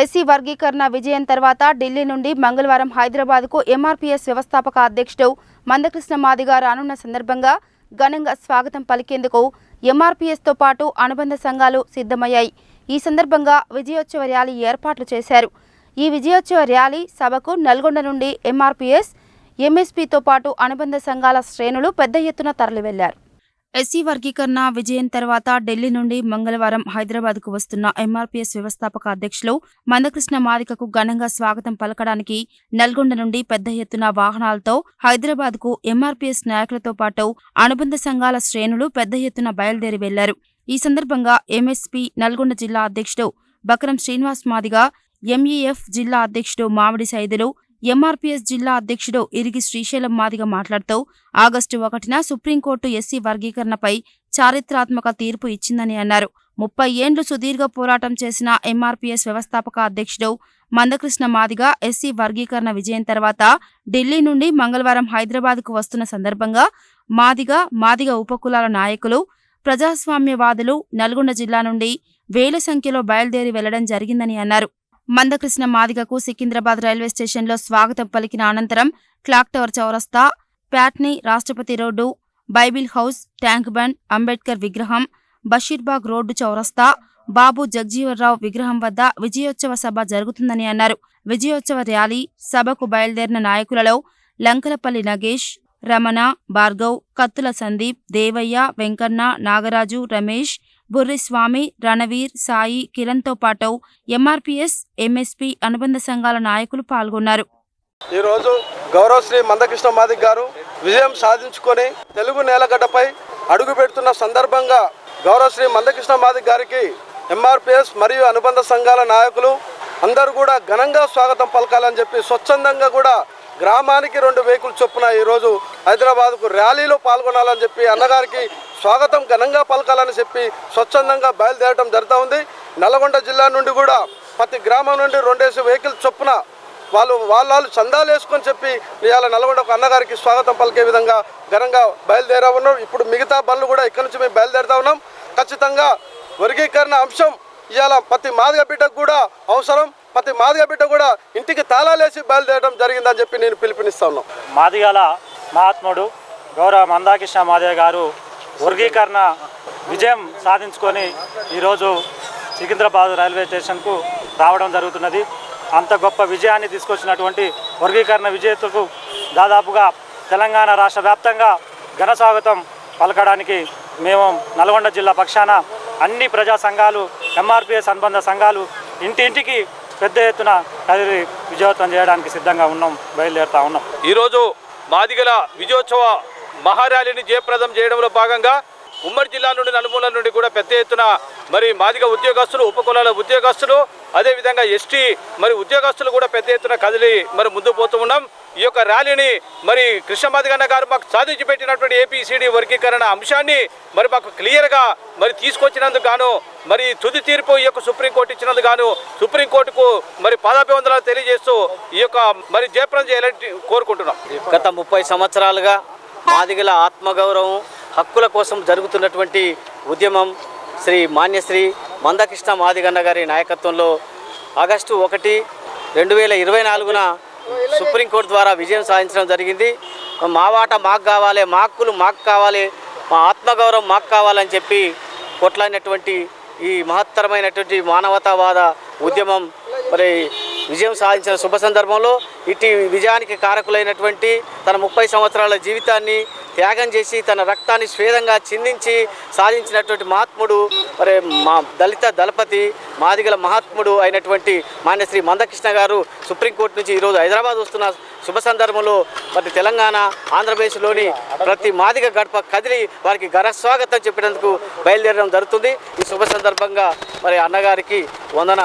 SC వర్గీకరణ విజయం తర్వాత ఢిల్లీ నుండి మంగళవారం హైదరాబాద్కు ఎంఆర్పీఎస్ వ్యవస్థాపక అధ్యక్షుడు మందకృష్ణ మాదిగా రానున్న సందర్భంగా ఘనంగా స్వాగతం పలికేందుకు ఎంఆర్పీఎస్తో పాటు అనుబంధ సంఘాలు సిద్ధమయ్యాయి. ఈ సందర్భంగా విజయోత్సవ ర్యాలీ ఏర్పాట్లు చేశారు. ఈ విజయోత్సవ ర్యాలీ సభకు నల్గొండ నుండి ఎంఆర్పీఎస్ ఎంఎస్పీతో పాటు అనుబంధ సంఘాల శ్రేణులు పెద్ద ఎత్తున తరలివెళ్ళారు. ఎస్సీ వర్గీకరణ విజయం తర్వాత ఢిల్లీ నుండి మంగళవారం హైదరాబాద్కు వస్తున్న ఎంఆర్పీఎస్ వ్యవస్థాపక అధ్యక్షులు మందకృష్ణ మాదికకు ఘనంగా స్వాగతం పలకడానికి నల్గొండ నుండి పెద్ద ఎత్తున వాహనాలతో హైదరాబాద్కు ఎంఆర్పీఎస్ నాయకులతో పాటు అనుబంధ సంఘాల శ్రేణులు పెద్ద ఎత్తున బయలుదేరి వెళ్ళారు. ఈ సందర్భంగా ఎంఎస్పీ నల్గొండ జిల్లా అధ్యక్షుడు బకరం శ్రీనివాస్ మాదిగా ఎంఈఎఫ్ జిల్లా అధ్యక్షుడు మామిడి సైదులు ఎంఆర్పీఎస్ జిల్లా అధ్యక్షుడు ఇరిగి శ్రీశైలం మాదిగ మాట్లాడుతూ ఆగస్టు ఒకటిన సుప్రీంకోర్టు ఎస్సీ వర్గీకరణపై చారిత్రాత్మక తీర్పు ఇచ్చిందని అన్నారు. ముప్పై ఏండ్లు సుదీర్ఘ పోరాటం చేసిన ఎంఆర్పీఎస్ వ్యవస్థాపక అధ్యక్షుడు మందకృష్ణ మాదిగ ఎస్సీ వర్గీకరణ విజయం తర్వాత ఢిల్లీ నుండి మంగళవారం హైదరాబాద్కు వస్తున్న సందర్భంగా మాదిగ మాదిగ ఉపకులాల నాయకులు ప్రజాస్వామ్యవాదులు నల్గొండ జిల్లా నుండి వేల సంఖ్యలో బయలుదేరి వెళ్ళడం జరిగిందని అన్నారు. మందకృష్ణ మాదిగకు సికింద్రాబాద్ రైల్వే స్టేషన్లో స్వాగతం పలికిన అనంతరం క్లాక్ టవర్ చౌరస్తా ప్యాట్నీ రాష్ట్రపతి road Bible house tank bund Ambedkar విగ్రహం బషీర్బాగ్ రోడ్డు చౌరస్తా బాబు జగ్జీవన్రావు విగ్రహం వద్ద విజయోత్సవ సభ జరుగుతుందని అన్నారు. విజయోత్సవ ర్యాలీ సభకు బయలుదేరిన నాయకులలో లంకలపల్లి నగేష్ రమణ భార్గవ్ కత్తుల సందీప్ దేవయ్య వెంకన్న నాగరాజు రమేష్ బుర్రిస్వామి రణవీర్ సాయి కిరణ్తో పాటు ఎంఆర్పిఎస్ ఎంఎస్పి అనుబంధ సంఘాల నాయకులు పాల్గొన్నారు. ఈరోజు గౌరవశ్రీ మందకృష్ణ మాదిక్ గారు విజయం సాధించుకొని తెలుగు నేలగడ్డపై అడుగు పెడుతున్న సందర్భంగా గౌరవశ్రీ మందకృష్ణ మాదిక్ గారికి ఎంఆర్పిఎస్ మరియు అనుబంధ సంఘాల నాయకులు అందరూ కూడా ఘనంగా స్వాగతం పలకాలని చెప్పి స్వచ్ఛందంగా కూడా గ్రామానికి రెండు వెహికల్ చొప్పున ఈరోజు హైదరాబాద్కు ర్యాలీలో పాల్గొనాలని చెప్పి అన్నగారికి స్వాగతం ఘనంగా పలకాలని చెప్పి స్వచ్ఛందంగా బయలుదేరడం జరుగుతూ ఉంది. నల్గొండ జిల్లా నుండి కూడా ప్రతి గ్రామం నుండి రెండేసి వెహికల్ చొప్పున వాళ్ళు వాళ్ళు చందాలు వేసుకొని చెప్పి ఇవాళ నల్గొండకు అన్నగారికి స్వాగతం పలికే విధంగా ఘనంగా బయలుదేరా ఉన్నాం. ఇప్పుడు మిగతా బండ్లు కూడా ఇక్కడి నుంచి మేము బయలుదేరుతా ఉన్నాం. ఖచ్చితంగా వర్గీకరణ అంశం ఇవాళ ప్రతి మాదిగ బిడ్డకు కూడా అవసరం. ప్రతి మాదిగ బిడ్డ కూడా ఇంటికి తాళాలేసి బయలుదేరడం జరిగిందని చెప్పి నేను పిలుపునిస్తా ఉన్నాం. మాదిగల మహాత్ముడు గౌరవ మందాకృష్ణ మాదిగ గారు వర్గీకరణ విజయం సాధించుకొని ఈరోజు సికింద్రాబాద్ రైల్వే స్టేషన్కు రావడం జరుగుతున్నది. అంత గొప్ప విజయాన్ని తీసుకొచ్చినటువంటి వర్గీకరణ విజేతకు దాదాపుగా తెలంగాణ రాష్ట్ర వ్యాప్తంగా ఘన స్వాగతం పలకడానికి మేము నల్గొండ జిల్లా పక్షాన అన్ని ప్రజా సంఘాలు ఎంఆర్పిఎస్ అనుబంధ సంఘాలు ఇంటింటికి పెద్ద ఎత్తున కదిరి విజయోత్సవం చేయడానికి సిద్ధంగా ఉన్నాం బయలుదేరుతా ఉన్నాం. ఈరోజు మాదిగల విజయోత్సవ మహార్యాలీని జయప్రదం చేయడంలో భాగంగా ఉమ్మడి జిల్లా నుండి నలుమూల నుండి కూడా పెద్ద ఎత్తున మరి మాదిగ ఉద్యోగస్తులు ఉపకులాల ఉద్యోగస్తులు అదేవిధంగా ఎస్టీ మరి ఉద్యోగస్తులు కూడా పెద్ద ఎత్తున కదిలి మరి ముందు పోతూ ఉన్నాం. ఈ యొక్క ర్యాలీని మరి కృష్ణమాదిగన్న గారు మాకు సాధించి పెట్టినటువంటి ఏపీసీడీ వర్గీకరణ అంశాన్ని మరి మాకు క్లియర్గా మరి తీసుకొచ్చినందుకు గాను మరి తుది తీర్పు ఈ యొక్క సుప్రీంకోర్టు ఇచ్చినందుకు గాను సుప్రీంకోర్టుకు మరి పాదాభివందనాలు తెలియజేస్తూ ఈ యొక్క మరి జయప్రదం చేయాలని కోరుకుంటున్నాం. గత ముప్పై సంవత్సరాలుగా మాదిగల ఆత్మగౌరవం హక్కుల కోసం జరుగుతున్నటువంటి ఉద్యమం శ్రీ మాన్యశ్రీ మందకృష్ణ మాదిగన్న గారి నాయకత్వంలో ఆగస్టు ఒకటి రెండు వేల ఇరవై నాలుగున సుప్రీంకోర్టు ద్వారా విజయం సాధించడం జరిగింది. మా వాట మాకు కావాలి మా హక్కులు మాకు కావాలి మా ఆత్మగౌరవం మాకు కావాలని చెప్పి కొట్లాడినటువంటి ఈ మహత్తరమైనటువంటి మానవతావాద ఉద్యమం. మరి విజయం సాధించిన శుభ సందర్భంలో ఇటు విజయానికి కారకులైనటువంటి తన ముప్పై సంవత్సరాల జీవితాన్ని త్యాగం చేసి తన రక్తాన్ని స్వేదంగా చిందించి సాధించినటువంటి మహాత్ముడు మరి మా దళిత దళపతి మాదిగల మహాత్ముడు అయినటువంటి మాన్యశ్రీ మందకృష్ణ గారు సుప్రీంకోర్టు నుంచి ఈరోజు హైదరాబాద్ వస్తున్న శుభ సందర్భంలో మరి తెలంగాణ ఆంధ్రప్రదేశ్లోని ప్రతి మాదిగ గడప కదిలి వారికి ఘనస్వాగతం చెప్పినందుకు బయలుదేరడం జరుగుతుంది. ఈ శుభ సందర్భంగా మరి అన్నగారికి వందన